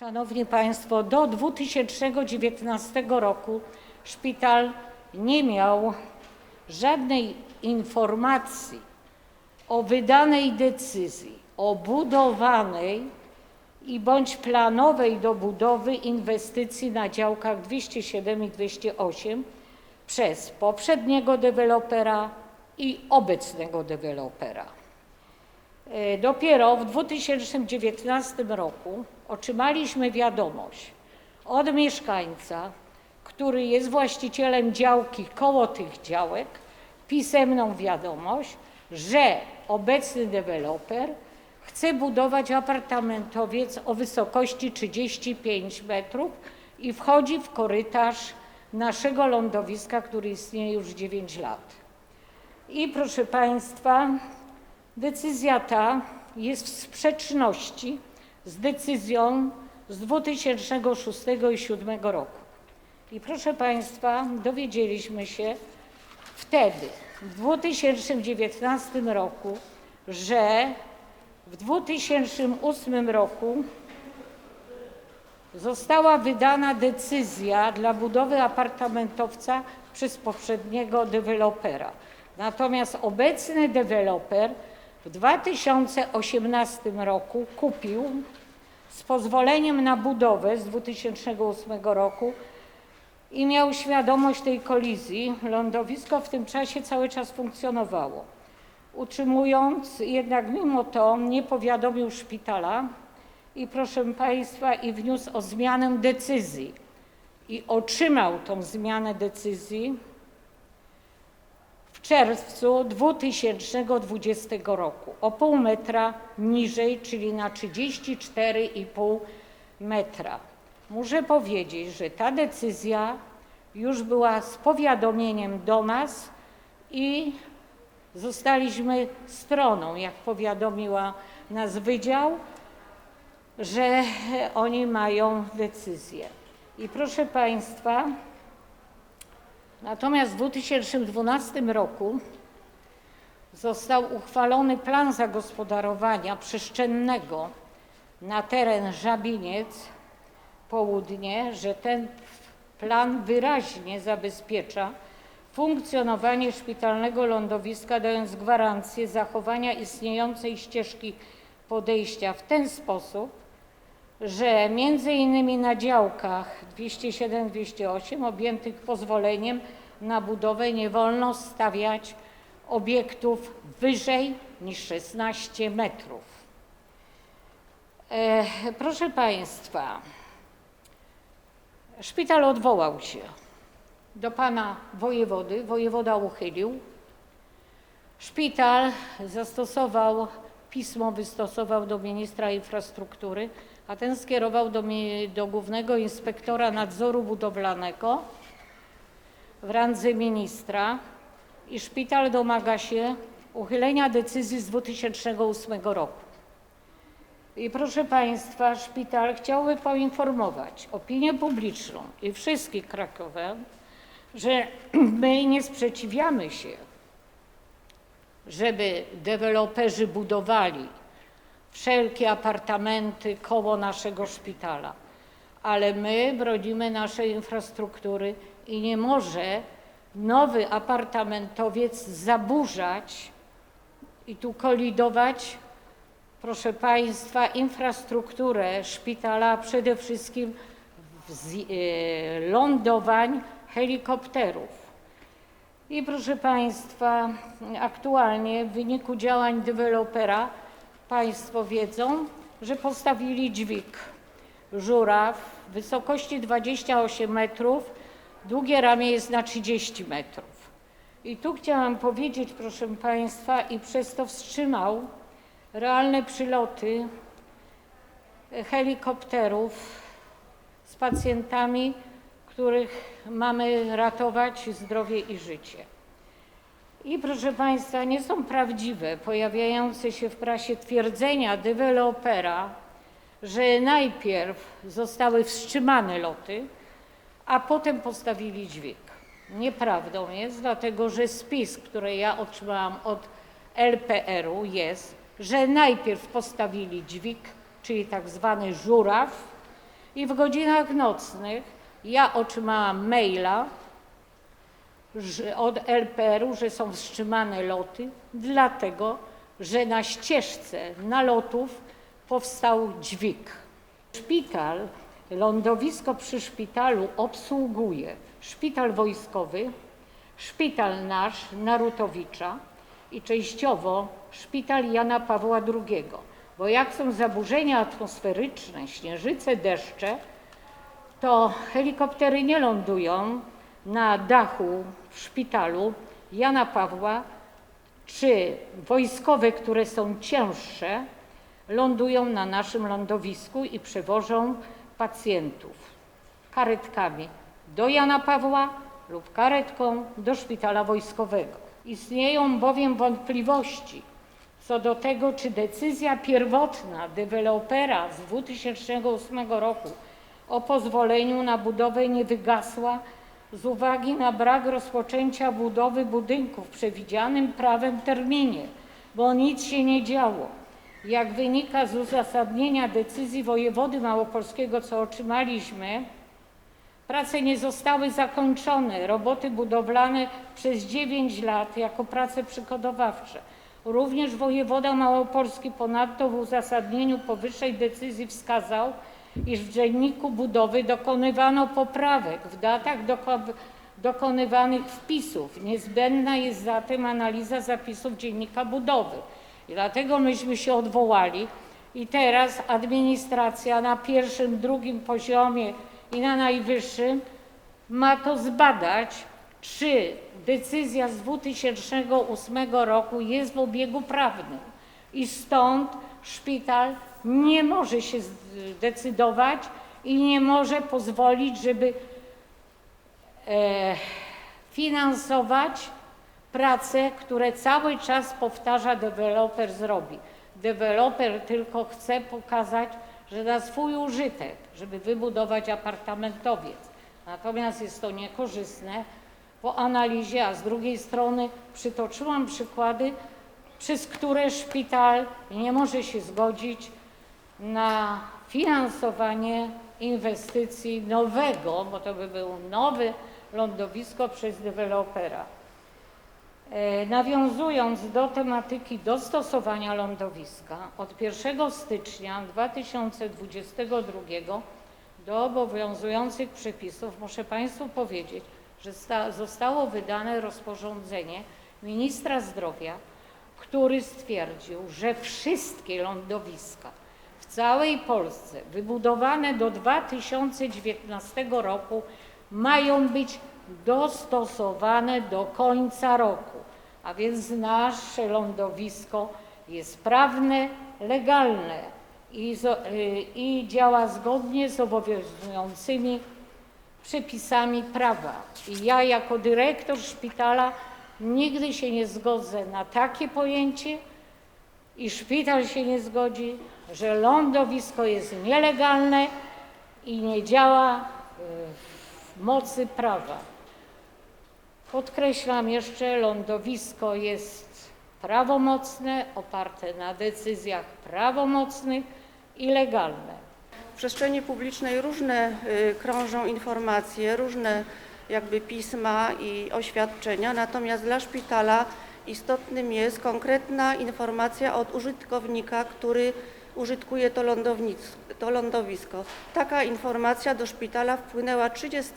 Szanowni Państwo, do 2019 roku szpital nie miał żadnej informacji o wydanej decyzji o budowanej i bądź planowej do budowy inwestycji na działkach 207 i 208 przez poprzedniego dewelopera i obecnego dewelopera. E, Dopiero w 2019 roku otrzymaliśmy wiadomość od mieszkańca, który jest właścicielem działki koło tych działek, pisemną wiadomość, że obecny deweloper chce budować apartamentowiec o wysokości 35 metrów i wchodzi w korytarz naszego lądowiska, który istnieje już 9 lat. I proszę Państwa, decyzja ta jest w sprzeczności z decyzją z 2006 i 2007 roku. I proszę Państwa, dowiedzieliśmy się wtedy, w 2019 roku, że w 2008 roku została wydana decyzja dla budowy apartamentowca przez poprzedniego dewelopera. Natomiast obecny deweloper w 2018 roku kupił z pozwoleniem na budowę z 2008 roku i miał świadomość tej kolizji. Lądowisko w tym czasie cały czas funkcjonowało. Utrzymując, jednak mimo to nie powiadomił szpitala i proszę Państwa, i wniósł o zmianę decyzji. I otrzymał tą zmianę decyzji czerwcu 2020 roku o pół metra niżej, czyli na 34,5 metra. Muszę powiedzieć, że ta decyzja już była z powiadomieniem do nas i zostaliśmy stroną, jak powiadomiła nas wydział, że oni mają decyzję. I proszę Państwa, natomiast w 2012 roku został uchwalony plan zagospodarowania przestrzennego na teren Żabiniec Południe, że ten plan wyraźnie zabezpiecza funkcjonowanie szpitalnego lądowiska, dając gwarancję zachowania istniejącej ścieżki podejścia w ten sposób, że między innymi na działkach 207-208 objętych pozwoleniem na budowę nie wolno stawiać obiektów wyżej niż 16 metrów. E, proszę Państwa, szpital odwołał się do pana wojewody, wojewoda uchylił. Szpital zastosował, pismo wystosował do ministra infrastruktury, a ten skierował do, do głównego inspektora nadzoru budowlanego w randze ministra i szpital domaga się uchylenia decyzji z 2008 roku. I proszę Państwa, szpital chciałby poinformować opinię publiczną i wszystkich krakowian, że my nie sprzeciwiamy się, żeby deweloperzy budowali wszelkie apartamenty koło naszego szpitala, ale my bronimy naszej infrastruktury i nie może nowy apartamentowiec zaburzać i tu kolidować, proszę Państwa, infrastrukturę szpitala, przede wszystkim e, lądowań helikopterów. I proszę Państwa, aktualnie w wyniku działań dewelopera Państwo wiedzą, że postawili dźwig żuraw wysokości 28 metrów, długie ramię jest na 30 metrów. I tu chciałam powiedzieć, proszę Państwa, i przez to wstrzymał realne przyloty helikopterów z pacjentami, których mamy ratować zdrowie i życie. I proszę Państwa, nie są prawdziwe pojawiające się w prasie twierdzenia dewelopera, że najpierw zostały wstrzymane loty, a potem postawili dźwig. Nieprawdą jest, dlatego że spis, który ja otrzymałam od LPR-u jest, że najpierw postawili dźwig, czyli tak zwany żuraw, I w godzinach nocnych ja otrzymałam maila że od LPR-u, że są wstrzymane loty, dlatego że na ścieżce nalotów powstał dźwig. Szpital, lądowisko przy szpitalu obsługuje szpital wojskowy, szpital nasz Narutowicza i częściowo szpital Jana Pawła II. Bo jak są zaburzenia atmosferyczne, śnieżyce, deszcze, to helikoptery nie lądują na dachu szpitalu Jana Pawła, czy wojskowe, które są cięższe, lądują na naszym lądowisku i przewożą pacjentów karetkami do Jana Pawła lub karetką do szpitala wojskowego. Istnieją bowiem wątpliwości co do tego, czy decyzja pierwotna dewelopera z 2008 roku o pozwoleniu na budowę nie wygasła z uwagi na brak rozpoczęcia budowy budynku w przewidzianym prawem terminie, bo nic się nie działo. Jak wynika z uzasadnienia decyzji wojewody małopolskiego, co otrzymaliśmy, prace nie zostały zakończone, roboty budowlane przez 9 lat jako prace przygotowawcze. Również wojewoda małopolski ponadto w uzasadnieniu powyższej decyzji wskazał, iż w dzienniku budowy dokonywano poprawek w datach doko- dokonywanych wpisów. Niezbędna jest zatem analiza zapisów dziennika budowy. I dlatego myśmy się odwołali i teraz administracja na pierwszym, drugim poziomie i na najwyższym ma to zbadać, czy decyzja z 2008 roku jest w obiegu prawnym. I stąd szpital nie może się zdecydować i nie może pozwolić, żeby e, finansować prace, które cały czas powtarza deweloper zrobi. Deweloper tylko chce pokazać, że na swój użytek, żeby wybudować apartamentowiec. Natomiast jest to niekorzystne po analizie, a z drugiej strony przytoczyłam przykłady, przez które szpital nie może się zgodzić na finansowanie inwestycji nowego, bo to by było nowe lądowisko przez dewelopera. E, Nawiązując do tematyki dostosowania lądowiska, od 1 stycznia 2022 do obowiązujących przepisów muszę Państwu powiedzieć, że sta- zostało wydane rozporządzenie ministra zdrowia, który stwierdził, że wszystkie lądowiska całej Polsce wybudowane do 2019 roku mają być dostosowane do końca roku, a więc nasze lądowisko jest sprawne, legalne i, y, i działa zgodnie z obowiązującymi przepisami prawa. I ja jako dyrektor szpitala nigdy się nie zgodzę na takie pojęcie i szpital się nie zgodzi, że lądowisko jest nielegalne i nie działa y, w mocy prawa. Podkreślam jeszcze, lądowisko jest prawomocne, oparte na decyzjach prawomocnych i legalne. W przestrzeni publicznej różne y, krążą informacje, różne jakby pisma i oświadczenia, natomiast dla szpitala istotnym jest konkretna informacja od użytkownika, który użytkuje to, to lądowisko. Taka informacja do szpitala wpłynęła 30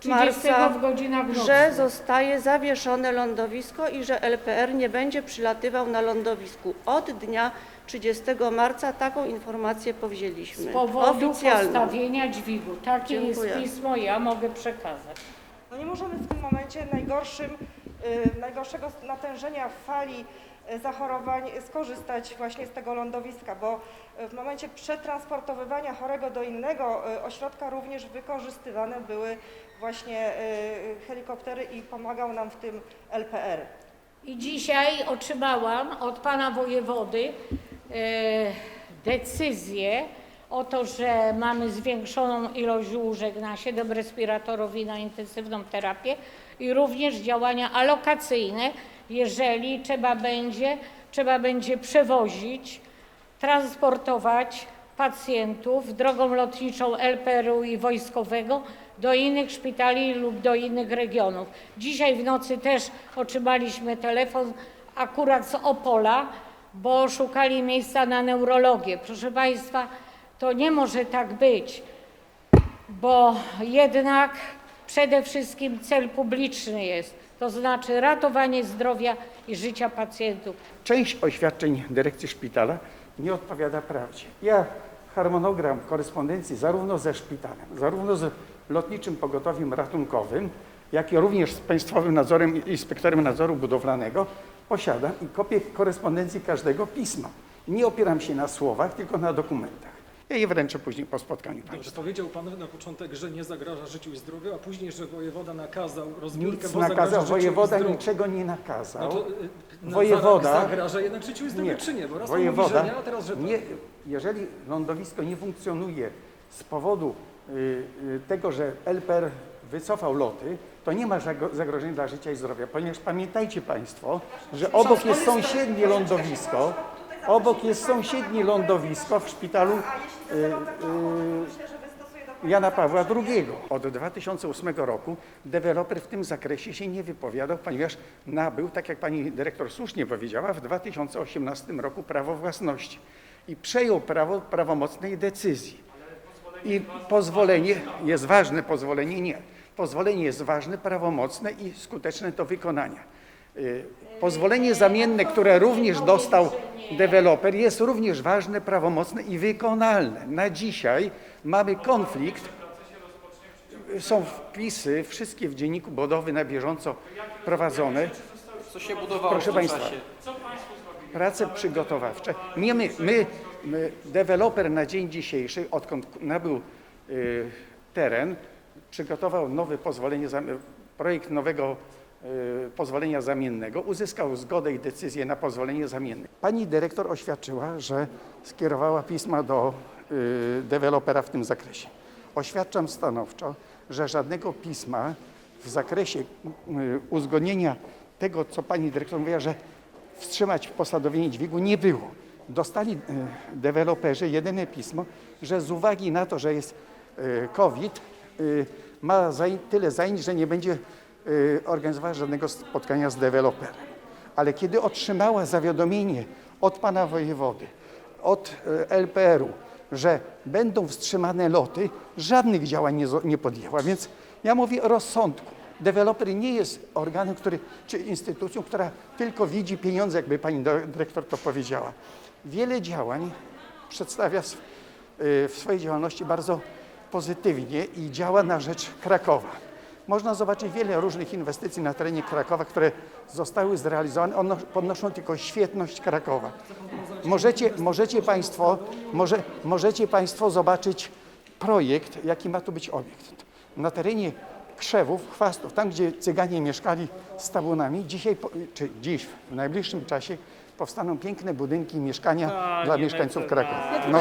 30 marca, w godzinach że zostaje zawieszone lądowisko i że LPR nie będzie przylatywał na lądowisku. Od dnia 30 marca taką informację powzięliśmy. Z powodu Oficjalną. postawienia dźwigu. Takie Dziękuję. jest pismo, ja mogę przekazać. No nie możemy w tym momencie najgorszym, najgorszego natężenia fali y, zachorowań skorzystać właśnie z tego lądowiska, bo y, w momencie przetransportowywania chorego do innego y, ośrodka również wykorzystywane były właśnie y, helikoptery i pomagał nam w tym LPR. I dzisiaj otrzymałam od pana wojewody decyzję o to, że mamy zwiększoną ilość łóżek na 7 respiratorów i na intensywną terapię i również działania alokacyjne, jeżeli trzeba będzie, trzeba będzie przewozić, transportować pacjentów drogą lotniczą LPR-u i wojskowego do innych szpitali lub do innych regionów. Dzisiaj w nocy też otrzymaliśmy telefon akurat z Opola, bo szukali miejsca na neurologię. Proszę Państwa, to nie może tak być bo jednak przede wszystkim cel publiczny jest, to znaczy ratowanie zdrowia i życia pacjentów. Część oświadczeń dyrekcji szpitala nie odpowiada prawdzie. Ja harmonogram korespondencji zarówno ze szpitalem, zarówno z lotniczym pogotowiem ratunkowym, jak i również z Państwowym Nadzorem, Inspektorem Nadzoru Budowlanego posiadam i kopię korespondencji każdego pisma. Nie opieram się na słowach, tylko na dokumentach. Ja je wręczę później po spotkaniu Dobrze, Państwa. powiedział Pan na początek, że nie zagraża życiu i zdrowiu, a później, że wojewoda nakazał rozbiórkę, Nic bo zagraża nakazał, wojewoda i zdrowiu. niczego nie No nakazał. to, y, no, Wojewoda- Zagraża jednak życiu i zdrowiu, czy nie? Bo raz pan mówi, wojewoda, że nie, a teraz, że tak. nie, jeżeli lądowisko nie funkcjonuje z powodu y, y, tego, że LPR wycofał loty, to nie ma zago- zagrożenia dla życia i zdrowia, ponieważ pamiętajcie Państwo, że obok jest sąsiednie lądowisko, obok jest sąsiednie lądowisko w szpitalu y, y, Jana Pawła II. Od 2008 roku deweloper w tym zakresie się nie wypowiadał, ponieważ nabył, tak jak pani dyrektor słusznie powiedziała, w 2018 roku prawo własności i przejął prawo prawomocnej decyzji. I pozwolenie jest ważne, pozwolenie nie. Pozwolenie jest ważne, prawomocne i skuteczne do wykonania. Y, Pozwolenie zamienne, które również dostał deweloper, jest również ważne, prawomocne i wykonalne. Na dzisiaj mamy konflikt. Są wpisy, wszystkie w dzienniku budowy na bieżąco prowadzone. Co się budowało Proszę w tym państwa, czasie? prace przygotowawcze. Nie my, my, my deweloper na dzień dzisiejszy, odkąd nabył y, teren, przygotował nowe pozwolenie, projekt nowego pozwolenia zamiennego, uzyskał zgodę i decyzję na pozwolenie zamienne. Pani dyrektor oświadczyła, że skierowała pisma do y, dewelopera w tym zakresie. Oświadczam stanowczo, że żadnego pisma w zakresie y, uzgodnienia tego, co pani dyrektor mówiła, że wstrzymać posadowienie dźwigu nie było. Dostali deweloperzy jedyne pismo, że z uwagi na to, że jest COVID, ma tyle zajęć, że nie będzie organizowała żadnego spotkania z deweloperem. Ale kiedy otrzymała zawiadomienie od pana wojewody, od e, LPR-u, że będą wstrzymane loty, żadnych działań nie, nie podjęła. Więc ja mówię o rozsądku. Deweloper nie jest organem, który, czy instytucją, która tylko widzi pieniądze, jakby pani dyrektor to powiedziała. Wiele działań przedstawia w, y, w swojej działalności bardzo pozytywnie i działa na rzecz Krakowa. Można zobaczyć wiele różnych inwestycji na terenie Krakowa, które zostały zrealizowane. One podnoszą tylko świetność Krakowa. Możecie, możecie, państwo, może, możecie Państwo zobaczyć projekt, jaki ma tu być obiekt. Na terenie Krzewów, Chwastów, tam gdzie Cyganie mieszkali z tabunami, dzisiaj, czy dziś, w najbliższym czasie powstaną piękne budynki, mieszkania dla mieszkańców Krakowa. No,